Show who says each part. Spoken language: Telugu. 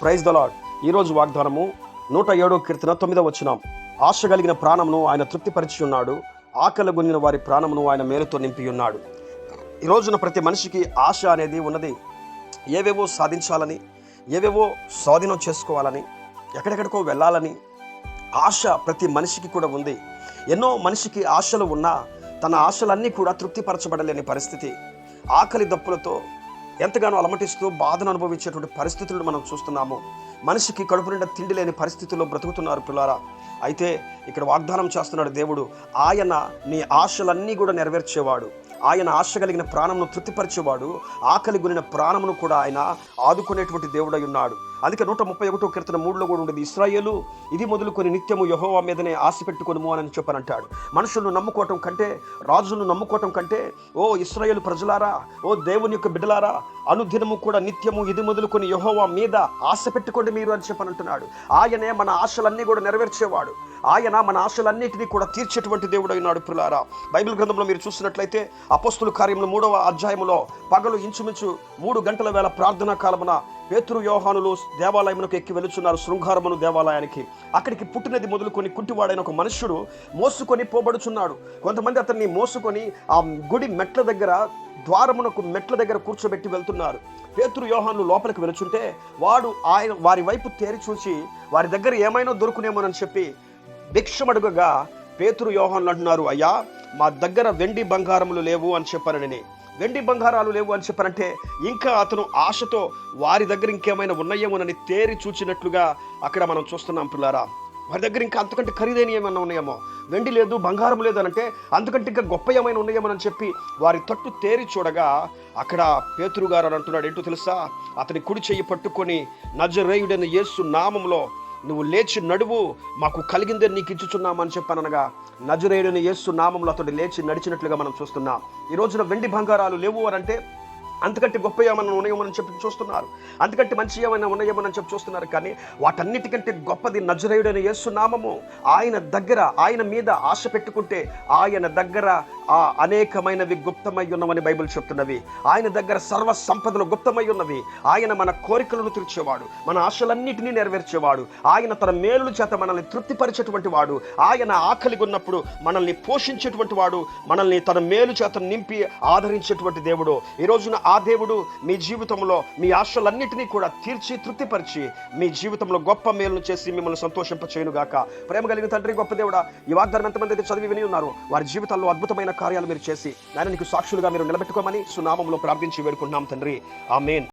Speaker 1: ప్రైజ్ ద ఈరోజు వాగ్దానము నూట ఏడో కీర్తన తొమ్మిదో వచ్చినాం ఆశ కలిగిన ప్రాణమును ఆయన తృప్తిపరిచి ఉన్నాడు. ఆకలి గొనిన వారి ప్రాణమును ఆయన మేలుతో నింపి ఉన్నాడు. ఈ రోజున ప్రతి మనిషికి ఆశ అనేది ఉన్నది. ఏవేవో సాధించాలని ఏవేవో స్వాధీనం చేసుకోవాలని ఎక్కడెక్కడికో వెళ్ళాలని ఆశ ప్రతి మనిషికి కూడా ఉంది. ఎన్నో మనిషికి ఆశలు ఉన్నా తన ఆశలన్నీ కూడా తృప్తిపరచబడలేని పరిస్థితి. ఆకలి దప్పులతో ఎంతగానో అలమటిస్తూ బాధను అనుభవించేటువంటి పరిస్థితులను మనం చూస్తున్నాము. మనిషికి కడుపు నిండా తిండి లేని పరిస్థితుల్లో బ్రతుకుతున్నారు పిల్లారా. అయితే ఇక్కడ వాగ్దానం చేస్తున్నాడు దేవుడు ఆయన నీ ఆశలన్నీ కూడా నెరవేర్చేవాడు. ఆయన ఆశ కలిగిన ప్రాణమును తృప్తిపరిచేవాడు ఆకలి గురిన ప్రాణమును కూడా ఆయన ఆదుకునేటువంటి దేవుడై ఉన్నాడు. అందుకే నూట ముప్పై ఒకటో కీర్తన మూడులో కూడా ఉండేది ఇస్రాయేలు ఇది మొదలుకొని నిత్యము యహోవా మీదనే ఆశ పెట్టుకొనుము అని చెప్పనంటాడు. మనుషులను నమ్ముకోవటం కంటే రాజులను నమ్ముకోవటం కంటే ఓ ఇస్రాయేలు ప్రజలారా ఓ దేవుని యొక్క బిడ్డలారా అనుదినము కూడా నిత్యము ఇది మొదలుకొని యహోవా మీద ఆశ పెట్టుకోండి మీరు అని చెప్పనంటున్నాడు. ఆయనే మన ఆశలన్నీ కూడా నెరవేర్చేవాడు. ఆయన మన ఆశలన్నిటినీ కూడా తీర్చేటువంటి దేవుడు అయినాడు పులారా. బైబిల్ గ్రంథంలో మీరు చూసినట్లయితే అపోస్తుల కార్యంలో మూడవ అధ్యాయములో పగలు ఇంచుమించు మూడు గంటల వేళ ప్రార్థనా కాలమున పేతురు యోహానులు దేవాలయమునకు ఎక్కి వెళుతున్నారు శృంగారమును దేవాలయానికి. అక్కడికి పుట్టినది మొదలుకొని కుంటివాడైన ఒక మనుష్యుడు మోసుకొని పోబడుచున్నాడు. కొంతమంది అతన్ని మోసుకొని ఆ గుడి మెట్ల దగ్గర ద్వారమునకు మెట్ల దగ్గర కూర్చోబెట్టి వెళ్తున్నారు. పేతురు యోహాను లోపలికి వెళుచుంటే వాడు ఆయన వారి వైపు తేరి చూసి వారి దగ్గర ఏమైనా దొరుకునేమోనని చెప్పి భిక్షమడుగగా పేతురు యోహాన్లు అంటున్నారు అయ్యా మా దగ్గర వెండి బంగారములు లేవు అని చెప్పానని వెండి బంగారాలు లేవు అని చెప్పారంటే ఇంకా అతను ఆశతో వారి దగ్గర ఇంకేమైనా ఉన్నాయేమోనని తేరి చూచినట్లుగా అక్కడ మనం చూస్తున్నాం పిల్లారా. వారి దగ్గర ఇంకా అంతకంటే ఖరీదైన ఏమైనా ఉన్నాయేమో. వెండి లేదు బంగారం లేదు అనంటే అంతకంటే ఇంకా గొప్ప ఏమైనా ఉన్నాయేమోనని చెప్పి వారి తట్టు తేరి చూడగా అక్కడ పేతురు గారు అని అంటున్నాడు. ఏంటో తెలుసా? అతని కుడి చెయ్యి పట్టుకొని నజరేయుడైన యేసు నామంలో నువ్వు లేచి నడువు మాకు కలిగిందే నీకు ఇచ్చుచున్నామని చెప్పనగా నజరేయుడిని యేసు నామంలో అతడు లేచి నడిచినట్లుగా మనం చూస్తున్నాం. ఈ రోజున వెండి బంగారాలు లేవు అని అంటే అంతకంటే గొప్ప ఏమైనా ఉన్నాయేమని చెప్పి చూస్తున్నారు. అంతకంటే మంచి ఏమైనా ఉన్నాయేమని చెప్పి చూస్తున్నారు. కానీ వాటన్నిటికంటే గొప్పది నజరేయుడైన యేసునామము ఆయన దగ్గర ఆయన మీద ఆశ పెట్టుకుంటే ఆయన దగ్గర ఆ అనేకమైనవి గుప్తమై ఉన్నవని బైబిల్ చెప్తున్నవి. ఆయన దగ్గర సర్వ సంపదలు గుప్తమై ఉన్నవి. ఆయన మన కోరికలను తీర్చేవాడు. మన ఆశలన్నిటినీ నెరవేర్చేవాడు. ఆయన తన మేలుల చేత మనల్ని తృప్తిపరిచేటువంటి వాడు. ఆయన ఆకలి ఉన్నప్పుడు మనల్ని పోషించేటువంటి వాడు. మనల్ని తన మేలు చేత నింపి ఆదరించేటువంటి దేవుడు. ఈ రోజున ఆ దేవుడు మీ జీవితంలో మీ ఆశలన్నిటినీ కూడా తీర్చి తృప్తిపరిచి మీ జీవితంలో గొప్ప మేలును చేసి మిమ్మల్ని సంతోషింపచేయునుగాక. ప్రేమ కలిగిన తండ్రి గొప్ప దేవుడా ఈ వాగ్దానం ఎంతమంది అయితే చదివి విని ఉన్నారు వారి జీవితాల్లో అద్భుతమైన కార్యాలు మీరు చేసి నాయన నీకు సాక్షులుగా మీరు నిలబెట్టుకోమని సునామంలో ప్రార్థించి వేడుకుంటున్నాం తండ్రి. ఆమెన్.